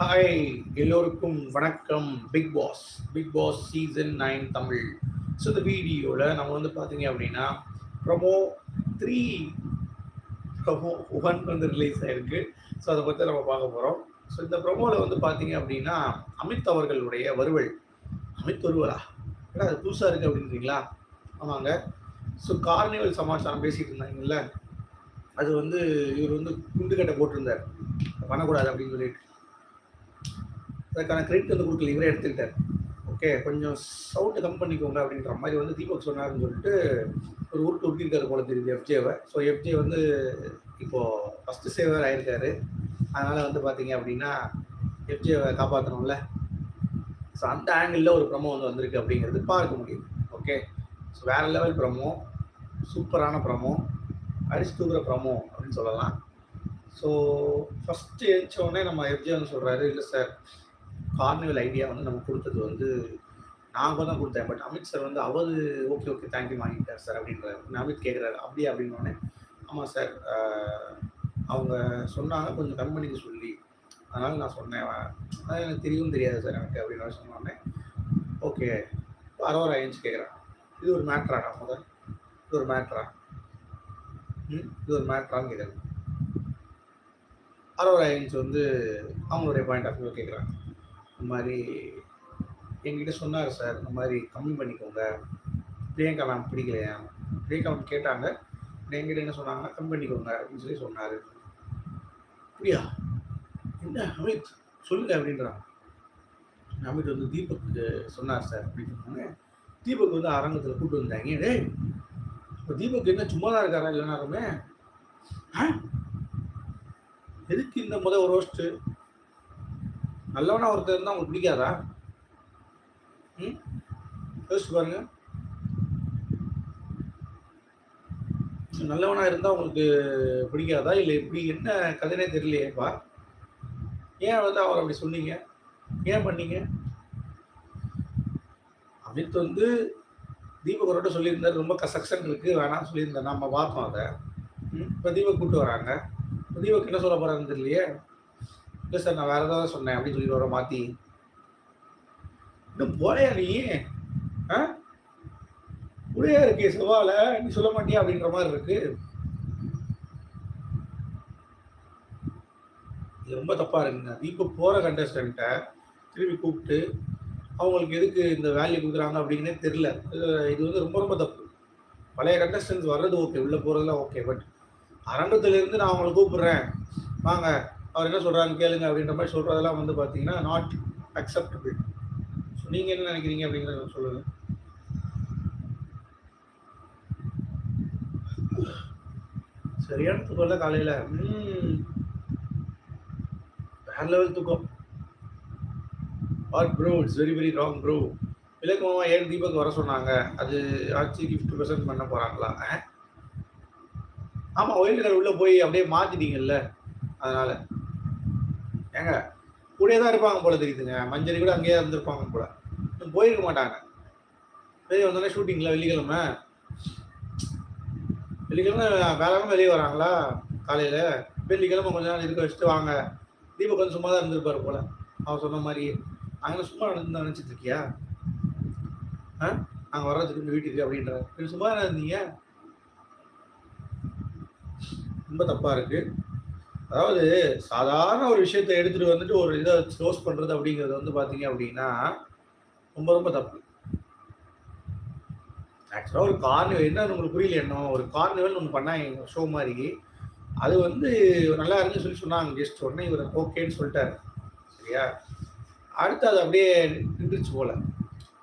Hi எல்லோருக்கும் வணக்கம். Bigg Boss Bigg Boss season nine Tamil. So இந்த வீடியோவில் நம்ம வந்து பார்த்தீங்க அப்படின்னா ப்ரொமோ த்ரீ ப்ரொமோ ஒன் வந்து ரிலீஸ் ஆகிருக்கு ஸோ அதை பற்றி நம்ம பார்க்க போகிறோம் ஸோ இந்த ப்ரொமோவில் வந்து பார்த்தீங்க அப்படின்னா அமித் அவர்களுடைய வருவல் அமித் வருவலா ஏன்னா அது புதுசாக இருக்குது அப்படின்றீங்களா? ஆமாங்க. ஸோ கார்னிவல் சமாச்சாரம் பேசிகிட்டு இருந்தாங்கல்ல. அது வந்து இவர் வந்து குண்டுக்கட்டை போட்டிருந்தார். பண்ணக்கூடாது அப்படின்னு சொல்லிட்டு. அதுக்கான கிரெடிட் வந்து கொடுக்கல இவரே எடுத்துக்கிட்டார். ஓகே கொஞ்சம் சவுண்டு கம் பண்ணிக்கோங்க அப்படின்ற மாதிரி வந்து தீபக் சொன்னாருன்னு சொல்லிட்டு ஒரு உருட்டு உருட்டிருக்காரு போல தெரியுது எஃப்ஜேவை ஸோ எஃப்ஜே வந்து இப்போது ஃபஸ்ட்டு சேவர் ஆயிருக்காரு. அதனால் வந்து பார்த்தீங்க அப்படின்னா எஃப்ஜேவை காப்பாற்றணும்ல ஸோ அந்த ஆங்கிளில் ஒரு ப்ரமோ வந்து வந்திருக்கு அப்படிங்கிறது பார்க்க முடியுது. ஓகே ஸோ வேறு லெவல் ப்ரமோ சூப்பரான ப்ரமோ அடிச்சு தூக்குற ப்ரமோ அப்படின்னு சொல்லலாம். ஸோ ஃபஸ்ட்டு எழுச்சோடனே நம்ம எஃப்ஜே வந்து சொல்கிறாரு இல்லை சார் கார்னிவல் ஐடியா வந்து நம்ம கொடுத்தது வந்து நாங்கள் தான் கொடுத்தேன். பட் அமித் சார் வந்து அவர் ஓகே ஓகே தேங்க்யூ வாங்கிட்டார் சார் அப்படின்றாரு. அமித் கேட்குறாரு அப்படியே? அப்படின்னோடனே ஆமாம் சார் அவங்க சொன்னாங்க கொஞ்சம் கம்பெனிக்கு சொல்லி. அதனால் நான் சொன்னேன் அதான் எனக்கு தெரியவும் தெரியாது சார் எனக்கு அப்படின்னு சொன்னோடனே ஓகே அரோரா ஏஞ்சி கேட்குறேன் இது ஒரு மேட்ராடா முதல் இது ஒரு மேட்ரா ம் இது ஒரு மேட்ரான்னு கேட்குறேன் அரோரா ஏஞ்சி வந்து அவங்களுடைய பாயிண்ட் ஆஃப் வியூ கேட்குறாங்க இந்த மாதிரி என்கிட்ட சொன்னார் சார் இந்த மாதிரி கம்மி பண்ணிக்கோங்க. பிரியங்கா மேம் பிடிக்கலையா? பிரியங்கா மேம் கேட்டாங்க. என்கிட்ட என்ன சொன்னாங்கன்னா கம்மி பண்ணிக்கோங்க அப்படின்னு சொல்லி சொன்னார். அப்படியா? என்ன அமித்? சொல்லுங்க அப்படின்றான் அமித் வந்து தீபக்கு சொன்னார் சார் அப்படின்னு சொன்னாங்க. தீபக் வந்து அரங்கத்தில் கூப்பிட்டு வந்தாங்க. டே இப்போ தீபக் என்ன சும்மா தான் இருக்காரா இல்லைனாருமே எதுக்கு இந்த முத ஒரு ரோஸ்ட்டு நல்லவனா ஒருத்தர் இருந்தால் உங்களுக்கு பிடிக்காதா? ம்? யோசிச்சு பாருங்க. நல்லவனா இருந்தால் உங்களுக்கு பிடிக்காதா? இல்லை இப்படி என்ன கதைனே தெரியலையேப்பா ஏன் வந்து அவர் அப்படி சொன்னீங்க? ஏன் பண்ணீங்க? அமித் வந்து தீபகரோட சொல்லியிருந்தார். ரொம்ப கசக்ஷன் இருக்குது வேணாம் சொல்லியிருந்தேன். நம்ம பார்த்தோம் அதை. இப்போ தீபக் கூப்பிட்டு வராங்க. தீபக் என்ன சொல்ல போறாருன்னு தெரியலையே. இல்லை சார் நான் வேற ஏதாவது சொன்னேன் அப்படின்னு சொல்லி வர மாத்தி. இன்னும் போலையா நீ? ஆ? உடையா இருக்கே செவ்வால நீ சொல்ல மாட்டியா? அப்படின்ற மாதிரி இருக்கு. இது ரொம்ப தப்பா இருக்குங்க. இப்போ போற கண்டஸ்டண்ட்டை திரும்பி கூப்பிட்டு அவங்களுக்கு எதுக்கு இந்த வேல்யூ கொடுக்குறாங்க? அப்படின்னே தெரியல. இது வந்து ரொம்ப ரொம்ப தப்பு. பழைய கண்டஸ்டன்ஸ் வர்றது ஓகே உள்ள போறதெல்லாம் ஓகே பட் அரங்கத்திலிருந்து நான் அவங்களை கூப்பிடுறேன். வாங்க அவர் என்ன சொல்கிறாங்க கேளுங்க அப்படின்ற மாதிரி சொல்கிறதெல்லாம் வந்து பார்த்தீங்கன்னா நாட் அக்செப்டபிள் ஸோ நீங்கள் என்ன நினைக்கிறீங்க அப்படிங்கிறத சொல்லுங்கள் சரியான தூக்கம் தான் காலையில் வேற லெவல் தூக்கம். Are bro it's very very wrong bro விளக்கமாக ஏன் தீபக் வர சொன்னாங்க? அது ஆட்சி கிஃப்ட் ப்ரெசென்ட் பண்ண போகிறாங்களா ஆமாம் ஒயிட் கார்டு உள்ளே போய் அப்படியே மாற்றிட்டீங்கல்ல அதனால். ஏங்க கூடயே தான் இருப்பாங்க போல தெரியுதுங்க. மஞ்சளி கூட அங்கேயே இருந்திருப்பாங்க போல. போயிருக்க மாட்டாங்க. வெளியே வந்தோடனே ஷூட்டிங்கில் வெள்ளிக்கிழமை. வெள்ளிக்கிழமை வேலைக்கிழமை வெளியே வராங்களா? காலையில். வெள்ளிக்கிழமை கொஞ்ச நாள் இருக்க வச்சுட்டு வாங்க. தீபக் வந்து சும்மா தான் இருந்திருப்பார் போல. அவர் சொன்ன மாதிரி அங்கே சும்மா நடந்து நினச்சிட்டு இருக்கியா? ஆ? அங்கே வர்றதுக்கு வீட்டுக்கு அப்படின்ற சும்மா இருந்தீங்க? ரொம்ப தப்பாக இருக்குது அதாவது சாதாரண ஒரு விஷயத்தை எடுத்துகிட்டு வந்துட்டு ஒரு இதை க்ளோஸ் பண்ணுறது அப்படிங்கிறது வந்து பார்த்தீங்க அப்படின்னா ரொம்ப ரொம்ப தப்பு. ஆக்சுவலாக ஒரு கார்னிவல் என்ன உங்களுக்கு புரியல என்ன ஒரு கார்னிவல் ஒன்று பண்ணாங்க ஷோ மாதிரி அது வந்து நல்லா இருந்து சொல்லி சொன்னாங்க கெஸ்ட் உடனே இவர் ஓகேன்னு சொல்லிட்டாரு. சரியா? அடுத்து அது அப்படியே நின்றுச்சு போல.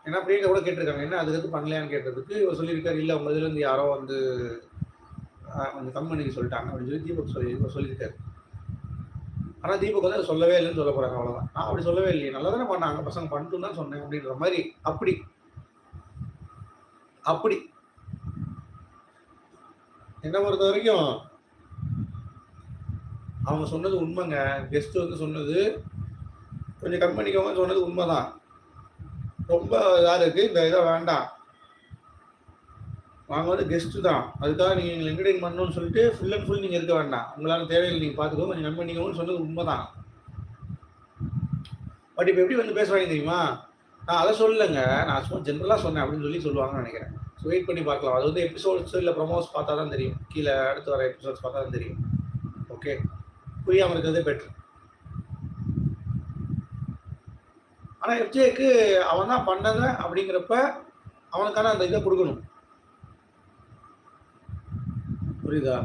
ஏன்னா பிரியங்கா கூட கேட்டிருக்காங்க என்ன அதுக்கு பண்ணலையான்னு கேட்டதுக்கு இவர் சொல்லியிருக்காரு இல்லை உங்கள் இதுலேருந்து யாரோ வந்து கொஞ்சம் கம்பெனிக்கு சொல்லிட்டாங்க அப்படின்னு சொல்லி தீபக் சொல்லி சொல்லியிருக்காரு. ஆனால் தீபக் வந்து அதை சொல்லவே இல்லைன்னு சொல்ல போகிறாங்க அவ்வளோதான் நான் அப்படி சொல்லவே இல்லையே. நல்லா தானே பண்ணாங்க. பசங்க பண்ணிட்டு தான் சொன்னேன் அப்படின்ற மாதிரி. அப்படி. அப்படி. என்ன பொறுத்த வரைக்கும் அவங்க சொன்னது உண்மைங்க. கெஸ்ட் வந்து சொன்னது கொஞ்சம் கம்பெனிக்கவங்க சொன்னது உண்மைதான். ரொம்ப இதாக இருக்குது இந்த இதை வேண்டாம். நாங்கள் வந்து கெஸ்ட்டு தான். அதுக்காக நீங்கள் எங்களை என்டர்டைன் பண்ணணும்னு சொல்லிட்டு ஃபுல் அண்ட் ஃபுல் நீங்கள் இருக்க வேண்டாம். உங்களால் தேவையில்லை நீங்கள் பார்த்துக்கோ கொஞ்சம் கம்பெனிக்கவுன்னு சொன்னது உண்மை தான் பட் இப்போ எப்படி வந்து பேசுவாங்க தெரியுமா? நான் அதை சொல்லலைங்க. நான் சும்மா ஜென்ரலாக சொன்னேன் அப்படின்னு சொல்லி சொல்லுவாங்கன்னு நினைக்கிறேன். ஸோ வெயிட் பண்ணி பார்க்கலாம். அது வந்து எபிசோட்ஸ் இல்லை ப்ரொமோஸ் பார்த்தா தான் தெரியும். கீழே அடுத்து வர எபிசோட்ஸ் பார்த்தா தான் தெரியும். ஓகே புரியாமல் இருக்கிறதே பெட்ரு ஆனால் எஃப்ஜேக்கு அவன் தான் பண்ணதை அப்படிங்கிறப்ப அவனுக்கான அந்த இதை கொடுக்கணும். புரியுதா?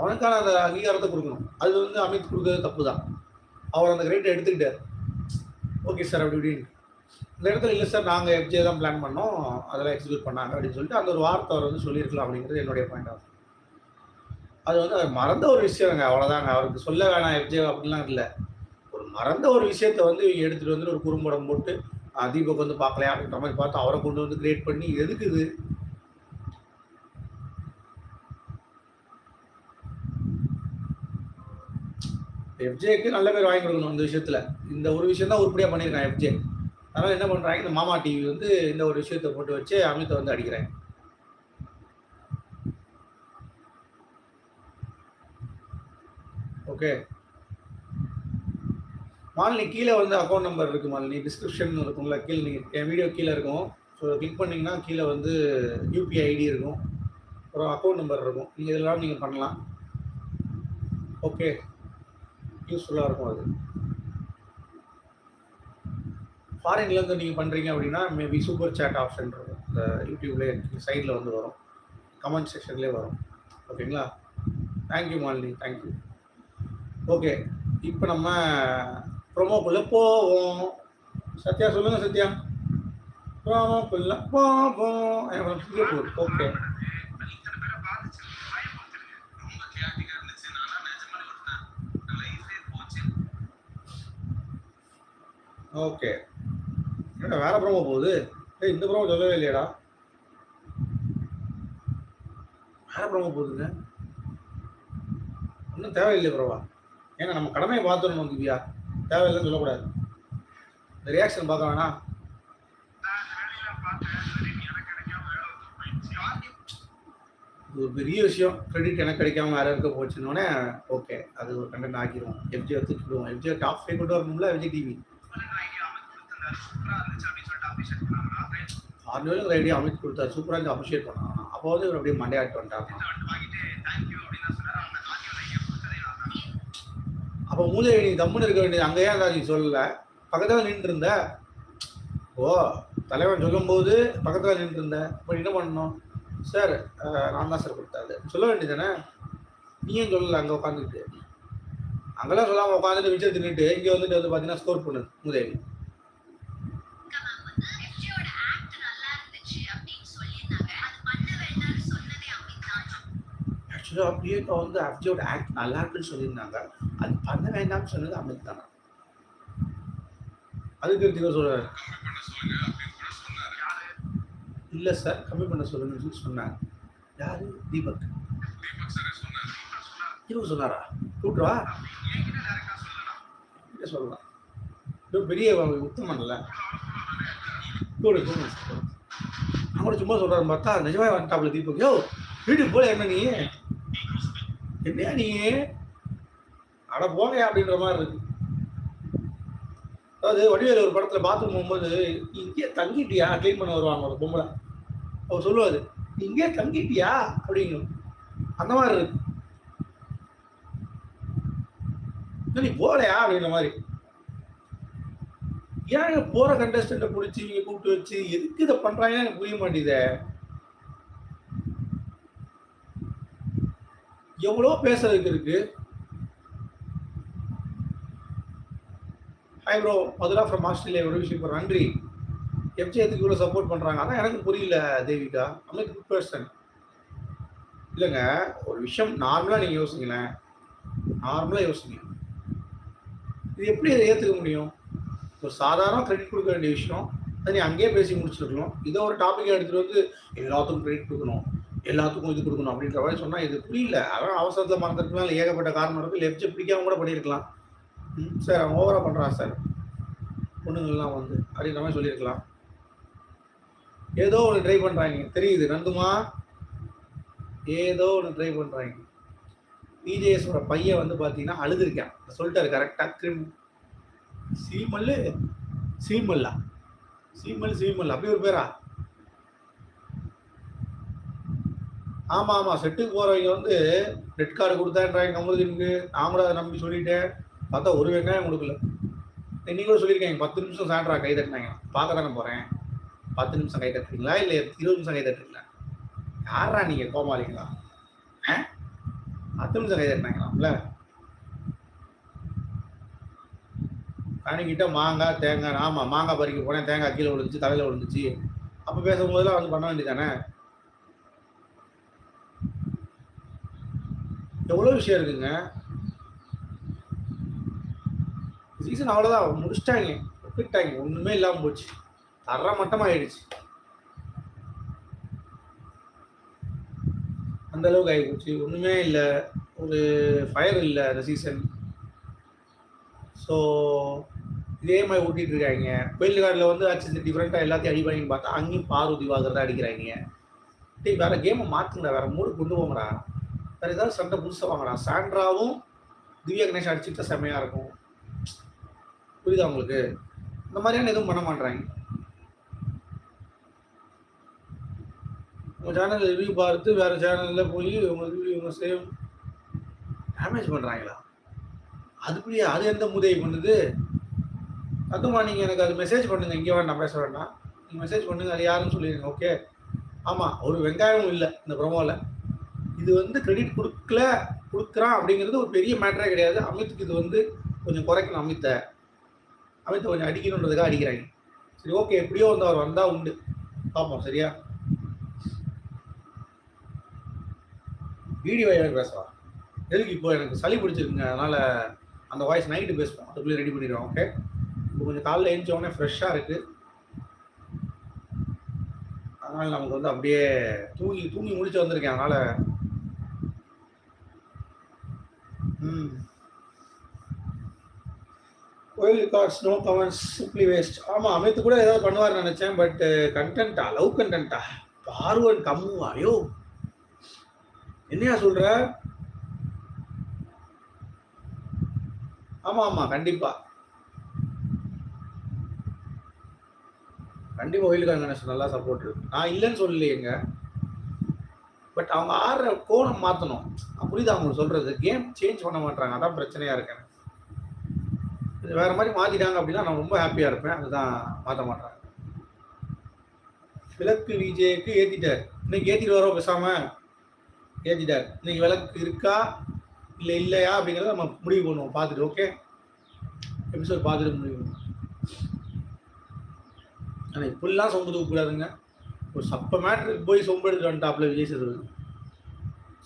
அவனுக்கான அந்த அங்கீகாரத்தை கொடுக்கணும். அது வந்து அமித் கொடுக்கறது தப்பு தான் அவர் அந்த கிரேட்டை எடுத்துக்கிட்டார். ஓகே சார் அப்படி இப்படின்னு. இந்த இடத்துல இல்லை சார் நாங்கள் எஃப்ஜே தான் பிளான் பண்ணோம். அதெல்லாம் எக்ஸிக்யூட் பண்ணாங்க அப்படின்னு சொல்லிட்டு அந்த ஒரு வார்த்தை அவர் வந்து சொல்லியிருக்கலாம் அப்படிங்கிறது என்னுடைய பாயிண்ட் ஆஃப் அது வந்து அவர் மறந்த ஒரு விஷயங்க அவ்வளோதாங்க அவருக்கு சொல்ல வேணாம் எஃப்ஜே அப்படிலாம் இல்லை. ஒரு மறந்த ஒரு விஷயத்த வந்து இவங்க எடுத்துகிட்டு வந்து ஒரு குறும்படம் போட்டு தீபக் வந்து பார்க்கலையா? அப்படின்ற மாதிரி பார்த்து அவரை கொண்டு வந்து கிரியேட் பண்ணி எதுக்கு இது? எஃப்ஜேக்கு நல்ல பேர் வாங்கி கொடுக்கணும் இந்த விஷயத்துல. இந்த ஒரு விஷயம் தான் உருப்படியாக பண்ணியிருக்கான் எஃப்ஜே அதனால என்ன பண்ணுறாங்க இந்த மாமா டிவி வந்து இந்த ஒரு விஷயத்தை போட்டு வச்சு அமித்தை வந்து அடிக்கிறாங்க. ஓகே மாலினி கீழே வந்து அக்கௌண்ட் நம்பர் இருக்கு மாலினி. டிஸ்கிரிப்ஷன் இருக்கும்ல கீழே நீங்கள் என் வீடியோ கீழே இருக்கும். ஸோ கிளிக் பண்ணிங்கன்னா கீழே வந்து யூபிஐ ஐடி இருக்கும். அப்புறம் அக்கௌண்ட் நம்பர் இருக்கும். நீங்கள் இதெல்லாம் நீங்கள் பண்ணலாம். ஓகே யூஸ்ஃபுல்லாக இருக்கும் அது. ஃபாரின்லேருந்து நீங்கள் பண்ணுறீங்க அப்படின்னா மேபி சூப்பர் சேட் ஆப்ஷன் இருக்கும். இந்த யூடியூப்லேயே சைடில் வந்து வரும். கமெண்ட் செக்ஷன்லேயே வரும். ஓகேங்களா? தேங்க்யூ மாலினி தேங்க்யூ ஓகே இப்போ நம்ம ப்ரொமோக்குள்ளே போவோம். சத்யா சொல்லுங்க சத்யா. ப்ரோமோக்குள்ளே போவோம். Okay okay. என்னடா வேற ப்ரோமோ போகுது? ஏய் இந்த ப்ரோமோ சொல்லவே இல்லையாடா. வேற ப்ரோமோ போகுதுங்க. ஒன்றும் தேவையில்லை ப்ரோவா. ஏன்னா நம்ம கடமையை பார்த்துடணும் திவ்யா. தேவையில்லைன்னு சொல்லக்கூடாது. இந்த ரியாக்ஷன் பார்க்க வேணாம். இது ஒரு பெரிய விஷயம். கிரெடிட் எனக்கு கிடைக்காம வேற இருக்க போச்சுன்னொடனே ஓகே அது ஒரு கண்டென்ட் ஆக்கிடுவோம் எஃப்ஜி தூக்கிடுவோம். எஃப்ஜியை டாப் ஃபைவ் கொண்டு வரணும்ல விஜய் டிவி ஆர்னோவில் ஐடியா அமைச்சு கொடுத்தாரு. சூப்பராக இருந்து அப்ரிஷியேட் பண்ணான் அப்போ வந்து இவர் அப்படியே மண்டையாட்டு வந்துட்டாங்க அப்போ மூதேவி நீ தம்முன்னு இருக்க வேண்டியது அங்கேயே ஏன் நீ சொல்லலை. பக்கத்தில் நின்று இருந்த ஓ தலைவன் சொல்லும்போது பக்கத்தில் நின்று இருந்த இப்போ என்ன பண்ணணும்? சார் நான் தான் சார் கொடுத்தாரு. சொல்ல வேண்டியதானே நீ ஏன் சொல்லலை அங்கே உட்காந்துக்கிட்டு அங்கெல்லாம் சொல்லாமல் உட்காந்துட்டு மிச்சம் தின்னுட்டு இங்கே வந்துட்டு வந்து பார்த்தீங்கன்னா ஸ்கோர் பண்ணுது தான். ஆக்சுவலாக அப்படியே இப்போ வந்து அஃப்ஜியோட ஆக்ட் நல்லா இருக்குன்னு சொல்லியிருந்தாங்க. அது பண்ண வேண்டாம்னு சொன்னது அமித் தானே. அதுக்கு இவர் சொல்றாரு. இல்லை சார் கம்மி பண்ண சொல்லுங்கன்னு சொல்லி சொன்னாங்க. யாரு? தீபக். இவங்க சொன்னாரா? கூட்டுவா கிட்ட சொல்லலாம். இது பெரிய உத்தமன்ல கூடு கூடு நான் சும்மா சொல்கிறாரு பார்த்தா நிஜமா வந்துட்டாப்புல தீபக். யோ வீட்டுக்கு போல என்ன நீ? என்னையா நீ? அட போகையா அப்படின்ற மாதிரி இருக்கு. அதாவது வடிவேலு ஒரு படத்தில் பாத்ரூம் போகும்போது இங்கே தங்கிட்டியா? க்ளீன் பண்ண வருவாங்க ஒரு பொம்பளை. அவர் சொல்லுவாரு இங்கே தங்கிட்டியா? அப்படிங்கும். அந்த மாதிரி இருக்கு "என்ன நீ போகலையா அப்படின்ற மாதிரி. ஏன் போற கண்டஸ்டண்ட்டை பிடிச்சி இவங்க கூப்பிட்டு வச்சு எதுக்கு இதை பண்றாங்கன்னு எனக்கு புரிய மாட்டேங்குதே. எவ்வளோ பேசுறதுக்கு இருக்கு. Hi bro Madhura from Australia ஒரு விஷயம் இப்போ நன்றி. எஃப்ஜிஎத்துக்கு இவ்வளோ சப்போர்ட் பண்ணுறாங்க அதான் எனக்கு புரியல தேவிகா. அமித் குட் பர்சன் இல்லைங்க ஒரு விஷயம் நார்மலாக நீங்கள் யோசிங்களேன். நார்மலாக யோசிங்க. இது எப்படி இதை ஏற்றுக்க முடியும்? ஒரு சாதாரண கிரெடிட் கொடுக்க வேண்டிய விஷயம் அதை நீ அங்கேயே பேசி முடிச்சிருக்கணும். இதை ஒரு டாப்பிக்கை எடுத்துகிட்டு வந்து எல்லாத்துக்கும் கிரெடிட் கொடுக்கணும் எல்லாத்துக்கும் இது கொடுக்கணும் அப்படின்ற மாதிரி சொன்னால் இது புரியல. அவன் அவசரத்தில் மறந்துருக்கலாம் ஏகப்பட்ட காரணம் இருக்குது லெஃப்ட் பிடிக்காம கூட பண்ணியிருக்கலாம் ம், சார் அவன் ஓவராக பண்ணுறான் சார்? பொண்ணுங்கள்லாம் வந்து அப்படின்ற மாதிரி சொல்லியிருக்கலாம் ஏதோ ஒன்று ட்ரை பண்ணுறாங்க தெரியுது நந்துமா? ஏதோ ஒன்று ட்ரை பண்ணுறாங்க பிஜேஎஸோட பையன் வந்து பார்த்தீங்கன்னா அழுதுருக்கேன். சொல்லிட்டாரு கரெக்டாக கிரிம் சீமல் சீமல்லா. சீமல் சீமல் அப்படி ஒரு பேரா? ஆமாம் ஆமாம் செட்டுக்கு போகிறவங்க வந்து ரெட் கார்டு கொடுத்தான்றாங்க கமலுதீனுக்கு. நான் கூட அதை நம்பி சொல்லிட்டேன். பார்த்தா ஒரு வெங்காயம் கொடுக்கல. இன்னைக்கு கூட சொல்லியிருக்காங்க பத்து நிமிஷம் சாண்டரா கை தட்டினாங்க. பார்க்க தானே போகிறேன் பத்து நிமிஷம் கை தட்டுறீங்களா? இல்லை இருபது நிமிஷம் கை தட்டுறீங்களா? யாரா நீங்கள் கோமாளிங்களா ஆ? பத்து நிமிஷம் கை தட்டினாங்களாம்ல? கணிக்கிட்ட மாங்காய் தேங்காய் ஆமாம் மாங்காய் பறிக்க போனேன். தேங்காய் கீழே விழுந்துச்சு தலையில் விழுந்துச்சு. அப்போ பேசும்போதெல்லாம் வந்து பண்ண வேண்டியதானே எவ்வளோ விஷயம் இருக்குங்க? சீசன் அவ்வளோதான் முடிச்சிட்டாங்க. ஒப்பிட்டாங்க ஒன்றுமே இல்லாமல் போச்சு. தர ஆயிடுச்சு அந்த அளவுக்கு ஆகி போச்சு இல்லை. ஒரு ஃபயர் இல்லை அந்த சீசன் ஸோ இதே மாதிரி ஓட்டிகிட்டு இருக்காங்க. கோயில் கார்டில் வந்து அச்சு டிஃப்ரெண்ட்டாக எல்லாத்தையும் அடிப்பாங்கன்னு பார்த்தா அங்கேயும் பார்வதி வாங்குறதா அடிக்கிறாங்க. டேய் வேற கேமை மாற்றுங்கடா வேற மூடு கொண்டு போங்கடா. வேற ஏதாவது சண்டை புதுசாக வாங்கடா. சாண்ட்ராவும் திவ்யா கணேஷ் அடிச்சுட்டு செம்மையாக இருக்கும். புரியுதா உங்களுக்கு? இந்த மாதிரியான எதுவும் பண்ண மாட்றாங்க. உங்கள் சேனலில் ரிவ்யூ பார்த்து வேற சேனலில் போய் உங்க ரிவ்யூ இவங்க சேம் டேமேஜ் பண்ணுறாங்களா அதுக்குள்ளேயே அது எந்த உதவி பண்ணுது அதுமா நீங்கள் எனக்கு அது மெசேஜ் பண்ணுங்கள் இங்கே வேண்டாம் பேச வேண்டாம். நீங்கள் மெசேஜ் பண்ணுங்கள் அது யாருன்னு சொல்லிடுங்க ஓகே ஆமாம் ஒரு வெங்காயமும் இல்லை இந்த ப்ரொமோவில் இது வந்து கிரெடிட் கொடுக்கல கொடுக்குறான் அப்படிங்கிறது ஒரு பெரிய மேட்டரே கிடையாது. அமித்துக்கு இது வந்து கொஞ்சம் குறைக்கணும் அமித்தை. அமித்தை கொஞ்சம் அடிக்கணுன்றதுக்காக அடிக்கிறாங்க. சரி ஓகே எப்படியோ வந்து அவர் வந்தால் உண்டு. பார்ப்போம் சரியா? வீடியோ எனக்கு பேசலாம். எதுக்கு இப்போ எனக்கு சளி பிடிச்சிருக்குங்க. அதனால் அந்த வாய்ஸ் நைட்டு பேசுவோம். அதுக்குள்ளே ரெடி பண்ணிடுவோம். ஓகே இப்போ கொஞ்சம் காலைல எழுந்தோடனே ஃப்ரெஷ்ஷாக இருக்குது அதனால் நமக்கு வந்து அப்படியே தூங்கி தூங்கி முடிச்சு வந்திருக்கேன். அதனால் ம். கோயில் cards no comments simply waste ஆமாம் அமைத்து கூட ஏதாவது பண்ணுவார்னு நினச்சேன் பட் கண்டென்ட்டா லவ் கண்டென்ட்டா பார்வன் கம்முவா? ஐயோ. என்னையா சொல்ற? ஆமா ஆமா கண்டிப்பா. கண்டிப்பா ஒயிலுக்கான கணேசன் நல்லா சப்போர்ட் இருக்கு. நான் இல்லைன்னு சொல்லலையேங்க பட் அவங்க ஆடுற கோணம் மாத்தணும். புரியுதா அவங்க சொல்றது? கேம் சேஞ்ச் பண்ண மாட்டாங்க அதான் பிரச்சனையா இருக்கேன். இது வேற மாதிரி மாத்திட்டாங்க அப்படின்னா நான் ரொம்ப ஹாப்பியா இருப்பேன். அதுதான் மாத்த மாட்டாங்க விளக்கு விஜய்க்கு ஏத்திட்டார். இன்னைக்கு ஏத்திட்டு வரோம் பேசாம. ஏத்திட்டார் இன்னைக்கு விளக்கு இருக்கா? இல்லை இல்லையா? அப்படிங்கிறத நம்ம முடிவு பண்ணுவோம். பார்த்துட்டு ஓகே எபிசோட் பார்த்துட்டு முடிவு பண்ணுவோம். ஆனால் இப்படிலாம் சொம்பு தூக்கக்கூடாதுங்க. ஒரு சப்ப மேட்ருக்கு போய் சொம்பு எடுத்துட்டு வந்துட்டாப்ல விஜய் சேதுபதி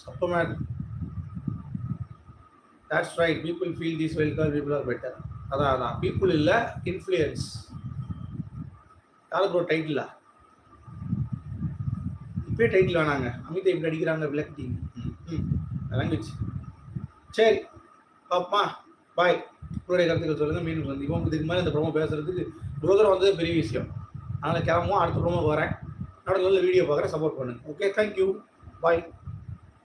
சப்ப matter that's right people feel this வெல்கால் people are better அதான் அதான். பீப்புள் இல்லை இன்ஃப்ளூயன்ஸ் யாரு ப்ரோ டைட்டிலா இப்பயே டைட்டில் வேணாங்க. அமிதா இப்படி அடிக்கிறாங்க டீம் ம். லாங்குவேஜ் சரி. பாப்பா. பாய் உங்களுடைய கருத்துக்கள் சொல்லுங்க. மீண்டும் சந்திப்போம் இதுக்கு மேலே இந்த ப்ரோமோ பேசுறதுக்கு இவ்வளோ தூரம் வந்தது பெரிய விஷயம். அதனால் கிளம்புவோம். அடுத்த ப்ரோமோ வரேன். நல்ல வீடியோ பார்க்குறேன். சப்போர்ட் பண்ணுங்க. Okay thank you bye